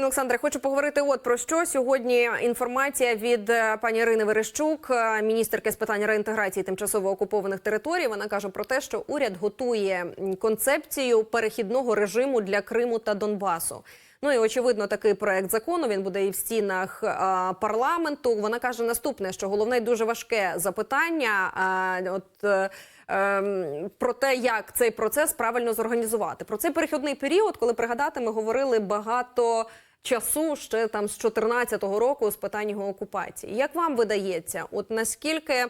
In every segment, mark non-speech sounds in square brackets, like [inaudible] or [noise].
Олександре, хочу поговорити от про що сьогодні. Інформація від е, пані Ірини Верещук, е, міністерки з питань реінтеграції тимчасово окупованих територій. Вона каже про те, що уряд готує концепцію перехідного режиму для Криму та Донбасу. Ну і очевидно, такий проект закону він буде і в стінах а, парламенту. Вона каже наступне, що головне дуже важке запитання. А, от е, ем, про те, як цей процес правильно зорганізувати. Про цей перехідний період, коли пригадати, ми говорили багато часу ще там з 14-го року з питань його окупації. Як вам видається, от наскільки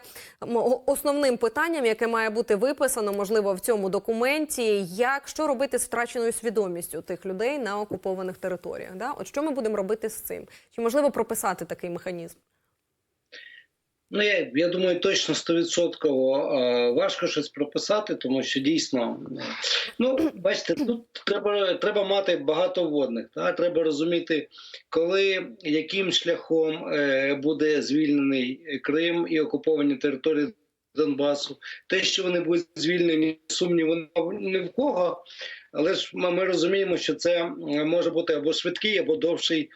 основним питанням, яке має бути виписано, можливо, в цьому документі, як що робити з втраченою свідомістю тих людей на окупованих територіях? Да? От що ми будемо робити з цим? Чи можливо прописати такий механізм? Ну, я, я думаю, точно стовідсотково е, важко щось прописати, тому що дійсно, ну бачите, тут треба, треба мати багато водних. Та? Треба розуміти, коли яким шляхом е, буде звільнений Крим і окуповані території Донбасу. Те, що вони будуть звільнені, сумніву ні в кого. Але ж ми, розуміємо, що це е, може бути або швидкий, або довший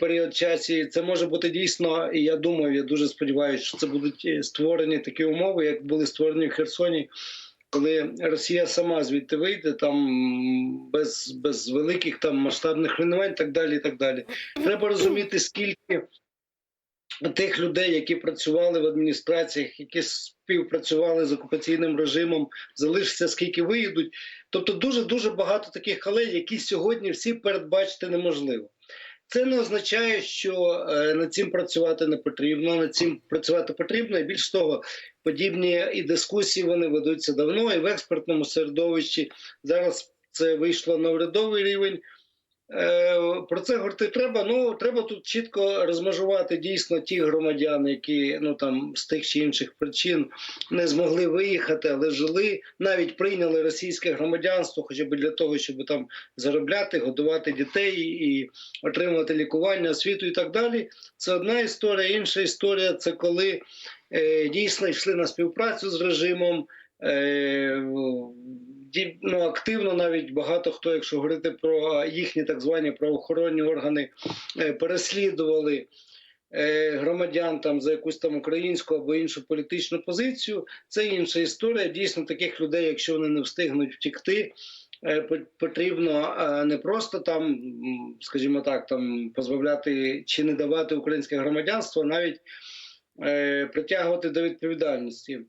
період часу. Це може бути дійсно, і я думаю, я дуже сподіваюся, що це будуть е, створені такі умови, як були створені в Херсоні. Коли Росія сама звідти вийде, там без, без великих там масштабних руйнувань, так далі, і так далі. Треба розуміти, скільки тих людей, які працювали в адміністраціях, які співпрацювали з окупаційним режимом, залишиться, скільки виїдуть. Тобто, дуже дуже багато таких халей, які сьогодні всі передбачити неможливо. Це не означає, що е, над цим працювати не потрібно. Над цим працювати потрібно. І більш того, подібні і дискусії вони ведуться давно, і в експертному середовищі зараз це вийшло на урядовий рівень. Е, Про це говорити треба. Ну треба тут чітко розмежувати дійсно ті громадяни, які ну там з тих чи інших причин не змогли виїхати, але жили, навіть прийняли російське громадянство, хоча б для того, щоб там заробляти, годувати дітей і отримувати лікування, освіту і так далі. Це одна історія. Інша історія це коли е, дійсно йшли на співпрацю з режимом. Е, ну, активно навіть багато хто, якщо говорити про їхні так звані правоохоронні органи, е, переслідували е, громадян там за якусь там українську або іншу політичну позицію. Це інша історія. Дійсно, таких людей, якщо вони не встигнуть втікти. е, Потрібно не просто там, скажімо так, там позбавляти чи не давати українське громадянство, навіть притягувати до відповідальності.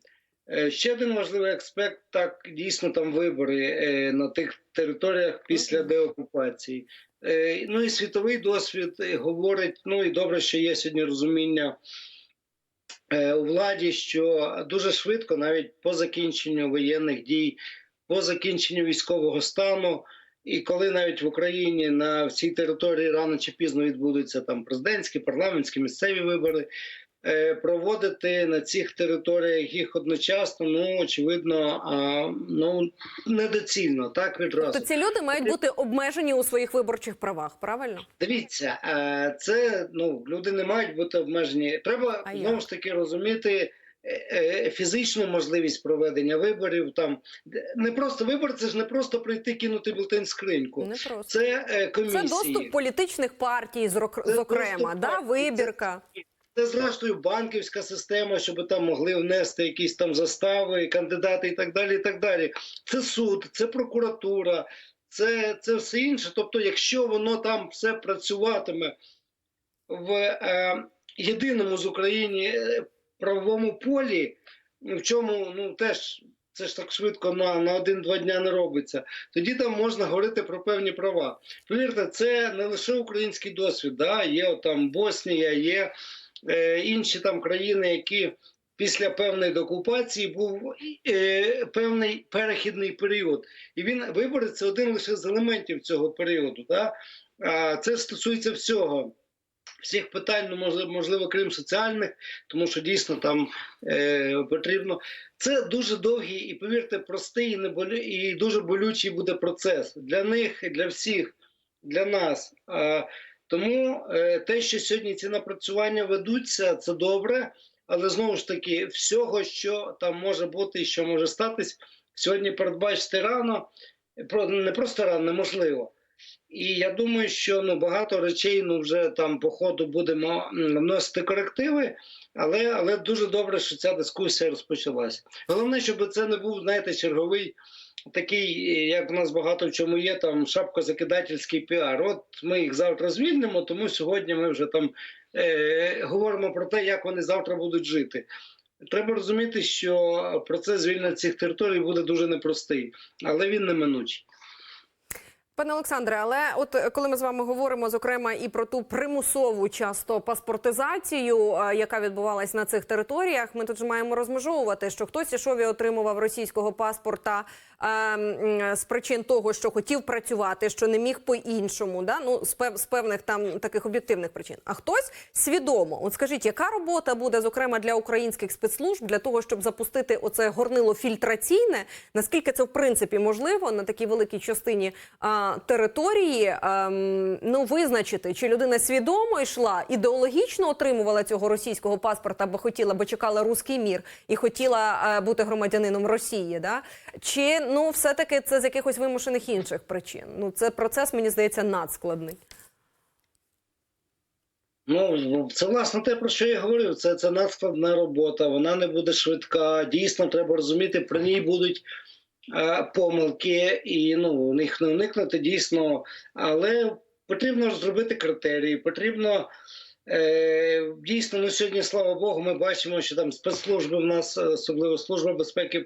Е, Ще один важливий аспект так дійсно там вибори е, на тих територіях після деокупації. Е, Ну і світовий досвід говорить. Ну і добре, що є сьогодні розуміння у владі, що дуже швидко, навіть по закінченню воєнних дій, по закінченню військового стану. І коли навіть в Україні на всій території рано чи пізно відбудуться там президентські, парламентські, місцеві вибори, проводити на цих територіях їх одночасно, ну очевидно, ну недоцільно, так відразу. Тобто ці люди мають бути обмежені у своїх виборчих правах, правильно? Дивіться, е, це ну люди не мають бути обмежені. Треба А знову ж таки розуміти. е, е, Фізичну можливість проведення виборів там не просто вибор, це ж не просто прийти кинути бюлетень в скриньку. Не просто. Це е, комісії. Це доступ політичних партій, Це зокрема, доступ да, вибірка. Це зрештою банківська система, щоб там могли внести якісь там застави, кандидати і так далі. і так далі. Це суд, це прокуратура, це, це все інше. Тобто, якщо воно там все працюватиме в е, єдиному з України е, правовому полі, в чому ну теж. Це ж так швидко на, на один-два дня не робиться. Тоді там можна говорити про певні права. Повірте, це не лише український досвід. Да? Є там Боснія, є інші там країни, які після певної докупації був е, певний перехідний період. І він вибори один лише з елементів цього періоду. Да? Це стосується всього. Всіх питань, ну можливо, крім соціальних, тому що дійсно там е, потрібно. Це дуже довгий і, повірте, простий і, не болю, і дуже болючий буде процес для них, для всіх, для нас. А, тому е, те, що сьогодні ці напрацювання ведуться, це добре, але знову ж таки, всього, що там може бути і що може статись, сьогодні передбачити рано, не просто рано, неможливо. І я думаю, що ну багато речей ну вже там по ходу будемо вносити корективи, але, але дуже добре, що ця дискусія розпочалася. Головне, щоб це не був, знаєте, черговий такий, е, як в нас багато в чому є, там шапкозакидательський піар. От ми їх завтра звільнимо, тому сьогодні ми вже там е, говоримо про те, як вони завтра будуть жити. Треба розуміти, що процес звільнення цих територій буде дуже непростий, але він неминучий. Пане Олександре, але от е, коли ми з вами говоримо зокрема і про ту примусову часто паспортизацію, е, яка відбувалась на цих територіях, ми тут ж маємо розмежовувати, що хтось ішов і отримував російського паспорта е, з причин того, що хотів працювати, що не міг по-іншому, да? ну з, пев, з певних там таких об'єктивних причин. А хтось свідомо, от скажіть, яка робота буде зокрема для українських спецслужб для того, щоб запустити оце горнило фільтраційне? Наскільки це в принципі можливо на такій великій частині території? ем, ну визначити, чи людина свідомо йшла ідеологічно отримувала цього російського паспорта, бо хотіла, бо чекала руський мір і хотіла е, бути громадянином Росії, да? Чи ну все таки це з якихось вимушених інших причин? Ну це процес мені здається надскладний. Ну, це власне те, про що я говорив. Це, це надскладна робота, вона не буде швидка. Дійсно, треба розуміти, при ній будуть помилки, і ну, них не уникнути дійсно. Але потрібно зробити критерії, потрібно. Е, дійсно, ну сьогодні, слава Богу, ми бачимо, що там спецслужби в нас, е, особливо Служба безпеки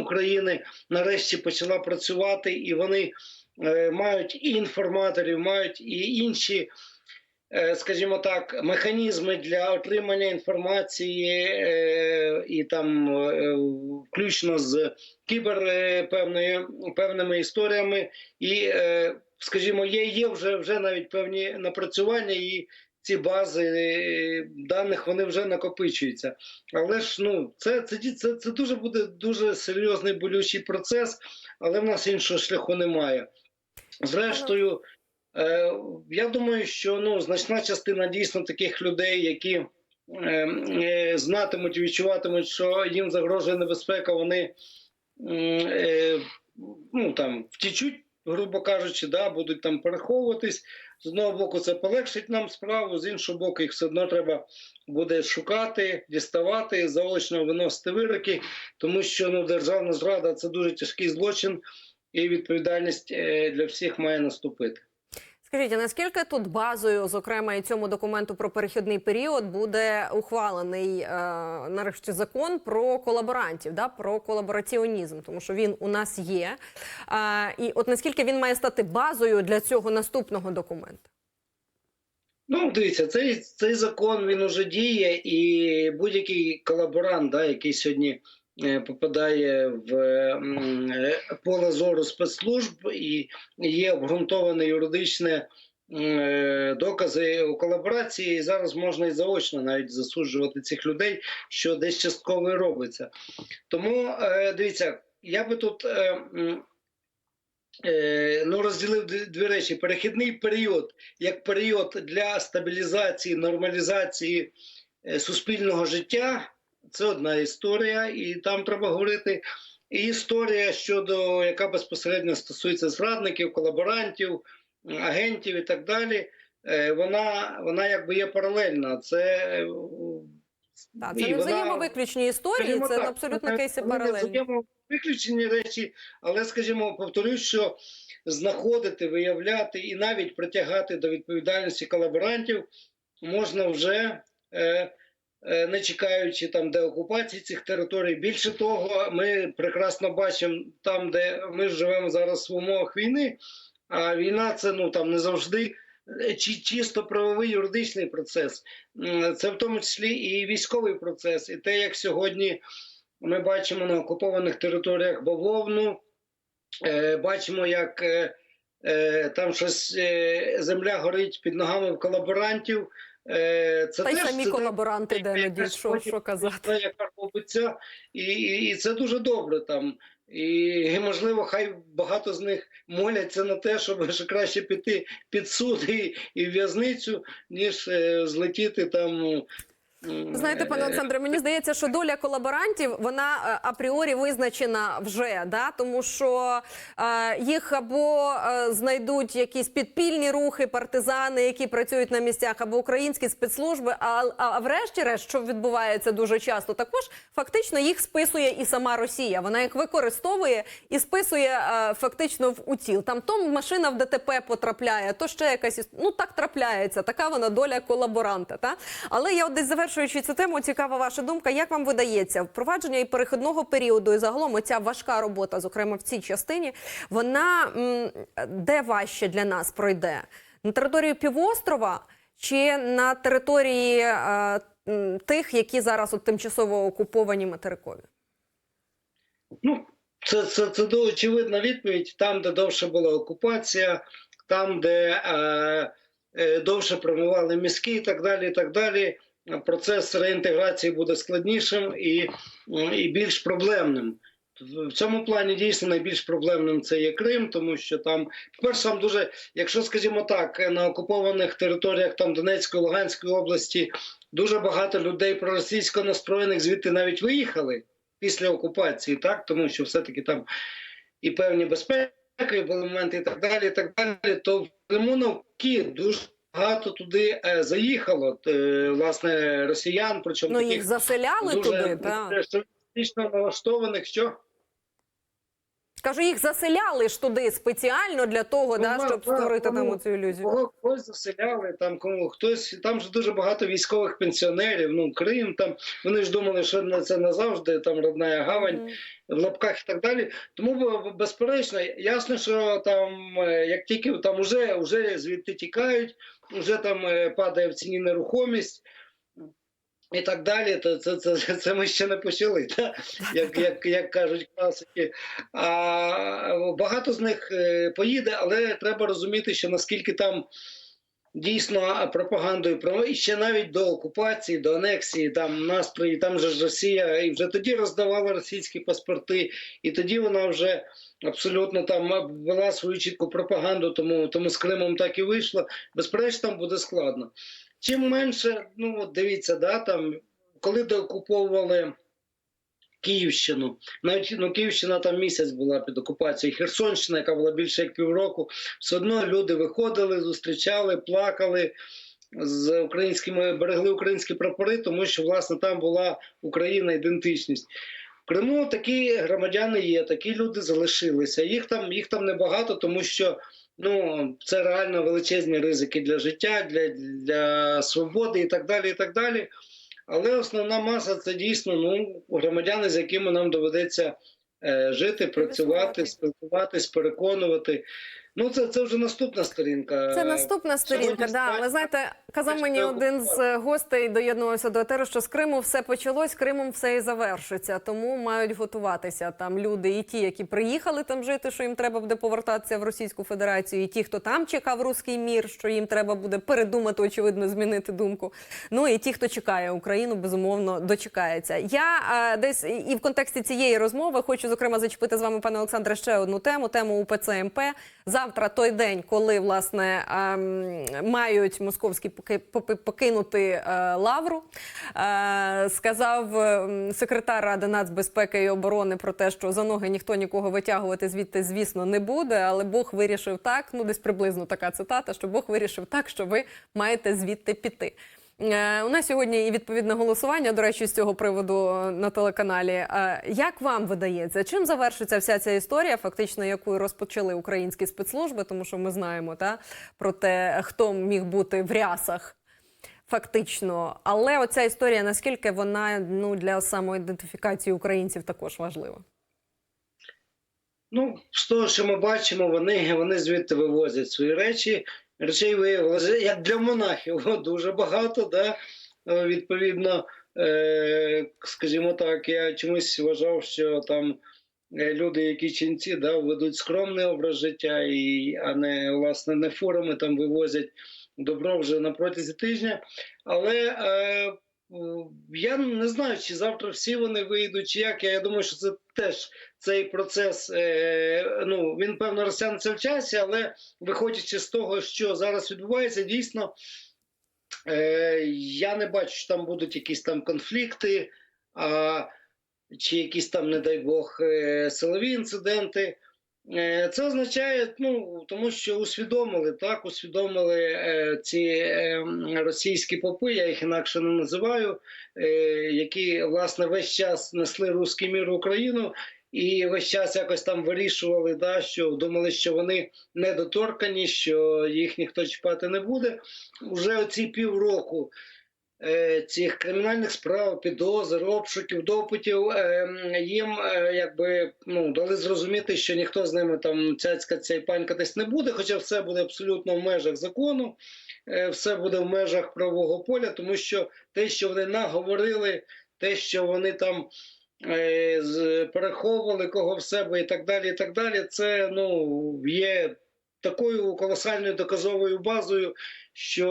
України, нарешті почала працювати, і вони е, мають і інформаторів, мають і інші е, скажімо так, механізми для отримання інформації е, і там е, включно з кібер е, певною, певними історіями, і, е, скажімо, є, є вже, вже навіть певні напрацювання і. Ці бази е, даних вони вже накопичуються, але ж ну це, це, це, це дуже буде дуже серйозний болючий процес, але в нас іншого шляху немає. Зрештою, Е, Я думаю, що ну значна частина дійсно таких людей, які е, е, знатимуть, відчуватимуть, що їм загрожує небезпека, вони е, ну там втічуть, грубо кажучи, да, будуть там переховуватись. З одного боку, це полегшить нам справу, з іншого боку, їх все одно треба буде шукати, діставати, заочно виносити вироки, тому що ну, державна зрада це дуже тяжкий злочин, і відповідальність е, для всіх має наступити. Скажіть, а наскільки тут базою, зокрема і цьому документу про перехідний період, буде ухвалений е, нарешті закон про колаборантів, да, про колабораціонізм, тому що він у нас є. Е, і от наскільки він має стати базою для цього наступного документу? Ну, дивіться, цей, цей закон він уже діє, і будь-який колаборант, да, який сьогодні попадає в е, поле зору спецслужб і є обґрунтоване юридичне е, докази у колаборації, і зараз можна і заочно навіть засуджувати цих людей, що десь частково і робиться. Тому е, дивіться, я би тут. е, е, Ну, розділив дві- речі: перехідний період як період для стабілізації, нормалізації е, суспільного життя. Це одна історія, і там треба говорити. І історія щодо яка безпосередньо стосується зрадників, колаборантів, агентів і так далі. е, Вона, вона якби є паралельна. Це е, Так, це і не вона- взаємовиключні історії, Скажімо це так, абсолютно це кейси паралельні. Виключені речі, але скажімо, повторюсь, що знаходити, виявляти і навіть притягати до відповідальності колаборантів можна вже. Е, е, не чекаючи там деокупації цих територій. Більше того, ми прекрасно бачимо там, де ми живемо зараз в умовах війни. А війна це ну там не завжди е, чи чисто правовий юридичний процес. Це в тому числі і військовий процес, і те, як сьогодні ми бачимо на окупованих територіях бавовну, е, бачимо, як е, е, там щось е, земля горить під ногами в колаборантів. Е, це Та й самі це колаборанти де не іноді, що, що казати. яка робиться, і, і, і це дуже добре там. І, і можливо, хай багато з них моляться на те, щоб ще краще піти під суд і, і в в'язницю, ніж е, злетіти там Знаєте, пане е, Олександре, мені здається, що доля колаборантів вона е, апріорі визначена вже, да? тому що е, їх або е, знайдуть якісь підпільні рухи, партизани, які працюють на місцях, або українські спецслужби. А, а, а врешті-решт, що відбувається дуже часто, також фактично їх списує і сама Росія. Вона їх використовує і списує е, фактично в утіл. Там то машина в ДТП потрапляє, то ще якась ну так трапляється. Така вона доля колаборанта. Та але я от десь завершуючи цю тему, цікава ваша думка. Як вам видається впровадження і перехідного періоду, і загалом оця важка робота, зокрема в цій частині, вона де важче для нас пройде на території півострова чи на території е, тих, які зараз от тимчасово окуповані материкові? Ну, це, це, це очевидна відповідь. Там, де довше була окупація, там, де е, е, довше промивали мізки і так далі. і так далі, процес реінтеграції буде складнішим і, і більш проблемним. В цьому плані дійсно найбільш проблемним це є Крим, тому що там, по-перше, там дуже, якщо скажімо так, на окупованих територіях там Донецької, Луганської області дуже багато людей проросійсько настроєних звідти навіть виїхали після окупації, так тому що все-таки там і певні безпеки були моменти, і так далі. і так далі, То в Криму навки дуже багато туди е, заїхало е, власне росіян, причому Ну таких їх заселяли дуже туди, так. налаштованих, що Кажу, їх заселяли ж туди спеціально для того, Ну, да, щоб створити тому там цю ілюзію. кого когось заселяли, там кому хтось там ж дуже багато військових пенсіонерів. Ну Крим там вони ж думали, що на це назавжди там родна гавань. Мгм. в лапках і так далі. Тому безперечно, ясно, що там е, як тільки там уже, уже звідти тікають, вже там е, падає в ціні нерухомість. І так далі, то це, це, це, це ми ще не почали, та? Як, як, як кажуть класики. А багато з них е, поїде, але треба розуміти, що наскільки там дійсно пропагандою про і ще навіть до окупації, до анексії, там настрої, там же ж Росія і вже тоді роздавала російські паспорти, і тоді вона вже абсолютно там вела свою чітку пропаганду, тому, тому з Кримом так і вийшло. Безперечно, там буде складно. Чим менше, ну от дивіться, да, там, коли деокуповували Київщину, навіть ну, Київщина там місяць була під окупацією, Херсонщина, яка була більше як півроку, все одно люди виходили, зустрічали, плакали з українськими, берегли українські прапори, тому що власне там була Україна ідентичність. Криму такі громадяни є, такі люди залишилися. Їх там, їх там небагато, тому що ну, це реально величезні ризики для життя, для, для свободи і так далі. і так далі. Але основна маса це дійсно ну, громадяни, з якими нам доведеться е, жити, працювати, спілкуватись, переконувати. Ну, це, це вже наступна сторінка. Це наступна сторінка. Да. Але знаєте, казав мені один з гостей, доєднувався до етеру, що з Криму все почалось, Кримом все і завершиться. Тому мають готуватися там люди, і ті, які приїхали там жити, що їм треба буде повертатися в Російську Федерацію, і ті, хто там чекав руський мір, що їм треба буде передумати, очевидно, змінити думку. Ну і ті, хто чекає Україну, безумовно дочекається. Я е, десь і в контексті цієї розмови хочу зокрема зачепити з вами, пане Олександре, ще одну тему: тему УПЦ МП. Завтра той день, коли власне ем, мають московські покинути е, лавру, е, сказав ем, секретар Ради нацбезпеки і оборони про те, що за ноги ніхто нікого витягувати звідти, звісно, не буде. Але Бог вирішив так. Ну, десь приблизно така цитата, що Бог вирішив так, що ви маєте звідти піти. Е, У нас сьогодні і відповідне голосування, до речі, з цього приводу е, на телеканалі. Е, Як вам видається, чим завершиться вся ця історія, фактично, яку розпочали українські спецслужби, тому що ми знаємо та, про те, хто міг бути в рясах. Фактично, але оця історія наскільки вона ну для самоідентифікації українців також важлива. Ну, з того, що ми бачимо, вони, вони звідти вивозять свої речі. Речей виявилося, як для монахів, [laughs] дуже багато. Да? Е, Відповідно, е, скажімо так, я чомусь вважав, що там е, люди, які ченці, да, ведуть скромний образ життя, і, а не власне не форуми там вивозять добро вже на протязі тижня. Але я не знаю, чи завтра всі вони вийдуть, чи як. Я, думаю, що це теж цей процес, е, ну він певно розтягнеться в часі, але виходячи з того, що зараз відбувається, дійсно Е, я не бачу, що там будуть якісь там конфлікти, чи якісь там, не дай Бог, е, силові інциденти. Е, Це означає, ну тому що усвідомили так, усвідомили е, ці е, російські попи, я їх інакше не називаю, е, які власне весь час несли руський мір в Україну і весь час якось там вирішували, да, що думали, що вони недоторкані, що їх ніхто чіпати не буде. Уже оці півроку цих кримінальних справ, підозр, обшуків, допитів е, їм е, якби ну дали зрозуміти, що ніхто з ними там цяцькаться і панькатись не буде, хоча все буде абсолютно в межах закону, е, все буде в межах правового поля, тому що те, що вони наговорили, те, що вони там. е, Переховували кого в себе і так далі. і так далі. Це ну є такою колосальною доказовою базою, що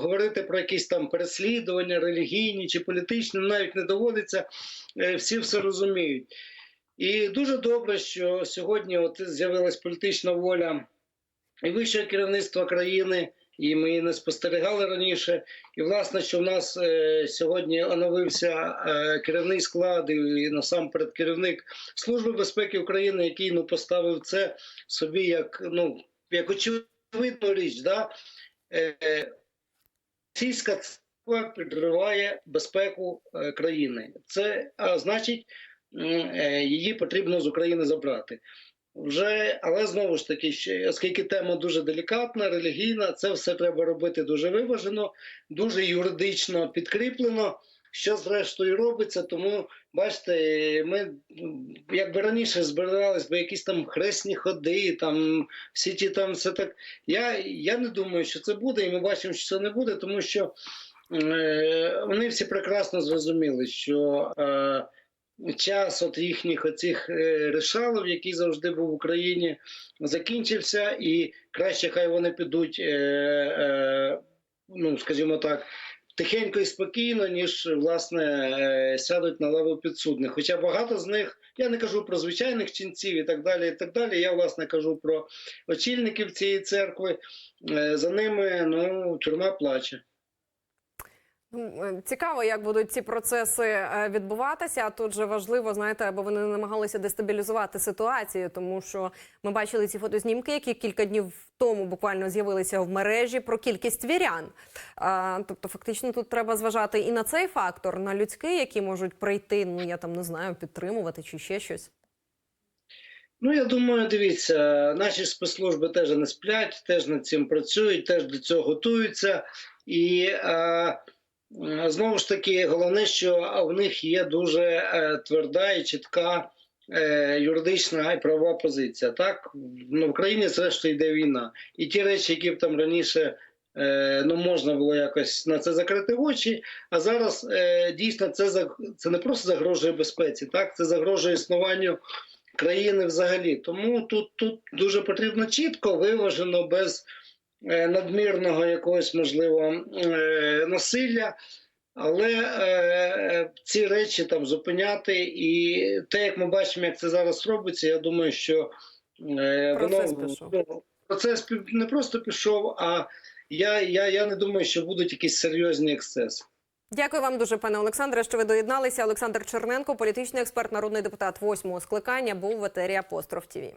говорити про якісь там переслідування, релігійні чи політичні навіть не доводиться, Е, всі все розуміють. І дуже добре, що сьогодні от з'явилась політична воля і вищого керівництва країни, і ми її не спостерігали раніше. І власне, що в нас е, сьогодні оновився е, керівний склад, і насамперед керівник Служби безпеки України, який ну поставив це собі як ну як очевидну річ, да? е, російська церква підриває безпеку е, країни. Це а, значить, е, її потрібно з України забрати. Вже, але знову ж таки, оскільки тема дуже делікатна, релігійна, це все треба робити дуже виважено, дуже юридично підкріплено. Що зрештою робиться, тому бачите, ми якби раніше збирались би якісь там хресні ходи, там всі ті там все так. Я, я не думаю, що це буде, і ми бачимо, що це не буде, тому що е, вони всі прекрасно зрозуміли, що е, час от їхніх оцих е, решалів, який завжди був в Україні, закінчився, і краще хай вони підуть, е, ну скажімо так. Тихенько і спокійно, ніж власне е, сядуть на лаву підсудних. Хоча багато з них, я не кажу про звичайних ченців і так далі. і так далі. Я власне кажу про очільників цієї церкви. Е, За ними ну тюрма плаче. Е, Цікаво, як будуть ці процеси е, відбуватися. А тут же важливо, знаєте, аби вони не намагалися дестабілізувати ситуацію, тому що ми бачили ці фотознімки, які кілька днів тому буквально з'явилися в мережі про кількість вірян. Тобто, фактично, тут треба зважати і на цей фактор, на людський, які можуть прийти. Ну я там не знаю, підтримувати чи ще щось. Ну, я думаю, дивіться, наші спецслужби теж не сплять, теж над цим працюють, теж до цього готуються. І е, знову ж таки, головне, що в них є дуже е, тверда і чітка е, юридична і правова позиція. Так, ну, в Україні зрештою йде війна. І ті речі, які б там раніше. е, Ну, можна було якось на це закрити очі, а зараз е, дійсно це це не просто загрожує безпеці, так це загрожує існуванню країни взагалі. Тому тут, тут дуже потрібно чітко, виважено, без е, надмірного якогось можливо е, насилля. Але е, ці речі там зупиняти, і те, як ми бачимо, як це зараз робиться, я думаю, що е, Процес воно пішов. ну, процес не просто пішов, а я, я, я не думаю, що будуть якісь серйозні ексцеси. Дякую вам дуже, пане Олександре, що ви доєдналися. Олександр Черненко, політичний експерт, народний депутат восьмого скликання, був в етері Апостроф ТІВІ.